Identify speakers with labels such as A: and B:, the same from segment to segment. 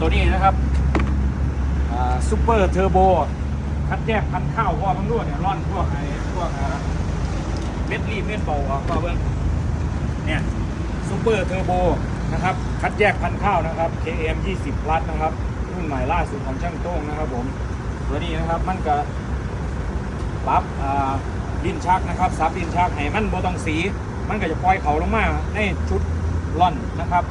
A: ตัวนี้นะครับซูเปอร์เทอร์โบคัดแยกพันข้าวพ่อเพิ่งรู้เนี่ยร่อนพวกไอ้พวกอ่าเม็ดรีบเม็ดเบาออกก็เบิ่งเนี่ยซูเปอร์เทอร์โบนะครับ คัดแยกพันข้าวนะครับ KM 20 plus นะครับรุ่นใหม่ล่าสุดของช่างโต้งนะครับผมตัวนี้นะครับมันก็ปับอ่าดินชักนะครับซับดินชักให้มันโบตองสี มันก็จะปล่อยเขาลงมาในชุดล่อนนะครับ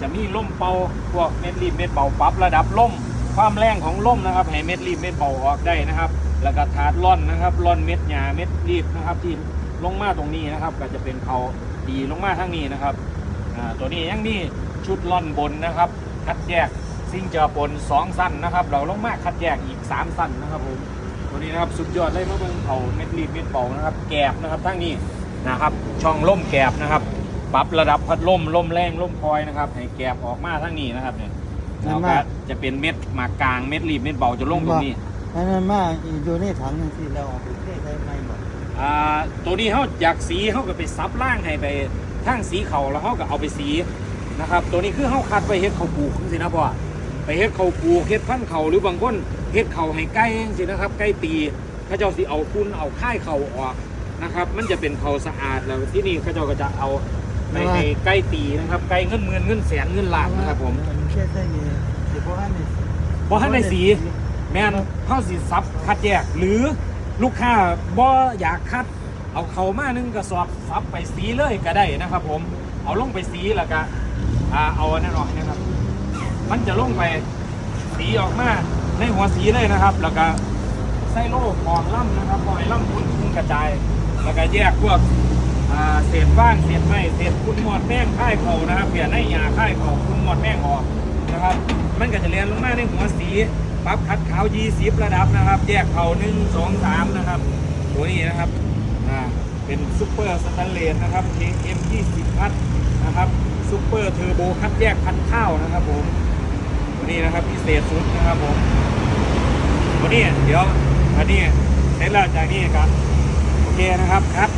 A: จะมีล่มเป่าพวกเม็ดรีบเม็ดเป่าปรับระดับล่มความแรงของล่มนะครับให้เม็ดรีบเม็ดเป่าออกได้นะครับ แล้วก็ถาดล่อนนะครับล่อนเม็ดหญ้าเม็ดรีบนะครับ ที่ลงมาตรงนี้นะครับ ก็จะเป็นเขาดีลงมาทั้งนี้นะครับตัวนี้ยังมีชุดล่อนบนนะครับ คัดแยกซิ่งเจอปนสองสั้นนะครับ เราลงมาคัดแยกอีกสามสั้นนะครับผมตัวนี้นะครับสุดยอดเลยเมาเบิ่งเขาเม็ดรีบเม็ดเป่านะครับ แกบนะครับทั้งนี้นะครับ ช่องล่มแกบนะครับ ปรับระดับพัดลมลมแรงลมคอยนะครับให้แกบออกมาทั้งนี้นะครับเนี่ยแล้วก็จะเป็นเม็ดหมากกลางเม็ดรีบเม็ดเบาจะลงตรงนี้
B: อันนั้นมาอยู่ในถังนั่นที่เราเอาไปเทใส่ไม่หมด
A: อ่าตัวนี้เขาอยากสีเขาก็ไปซับล่างให้ไปทั้งสีเขาแล้วเขาก็เอาไปสีนะครับ ตัวนี้คือเขาคัดไปเฮ็ดเขาวปลูกสินะพ่อไปเฮ็ดเขาวปลูกเฮ็ดพันธุ์เขาหรือบางคนเฮ็ดเขาให้ใกล้สินะครับใกล้ตีเขาเจ้าสิเอาคุณเอาค่ายเขาออกนะครับ มันจะเป็นเขาสะอาดแล้วที่นี่เขาเจ้าก็จะเอา ไปให้ใกล้ตีนะครับใกล้เงินหมื่นเงินแสนเงินล้านนะครับผม
B: นเทใส่นี่สิเพราะว่านี่
A: บ่ทันได้สีแม่นเข้าสิซับคัดแยกหรือลูกค้าบ่อยากคัด เอาเขามาหนึงกระสอบซับไปสีเลยก็ได้นะครับ ผมเอาลงไปสีแล้วก็อ่าเอาอันนั่นออกนะครับ มันจะลงไปสีออกมาในหัวสีเลยนะครับ แล้วก็ใส่โล่กองล่ำนะครับปล่อยล่ำคุณคุณกระจาย แล้วก็แยกพวกอ่า เศษบ้างเศษไม้เศษคุณหมอดแป้งค่ายเขานะครับเปลี่ยนให้ยาค่ายเขาคุณหมอดแป้งออกนะครับ มันก็จะเรียนลงมาในหัวสีปรับคัดขาว20ระดับนะครับ แยกเขา1 2 3นะครับตัวนี้นะครับเป็นซูเปอร์สแตนเลสนะครับ KM 20พัดนะครับซูเปอร์เทอร์โบคัดแยกพันข้าวนะครับผมตัวนี้นะครับพิเศษสุดนะครับผมวันนี้เดี๋ยวอันนี้เสร็จแล้วจากนี้ครับโอเคนะครับคัด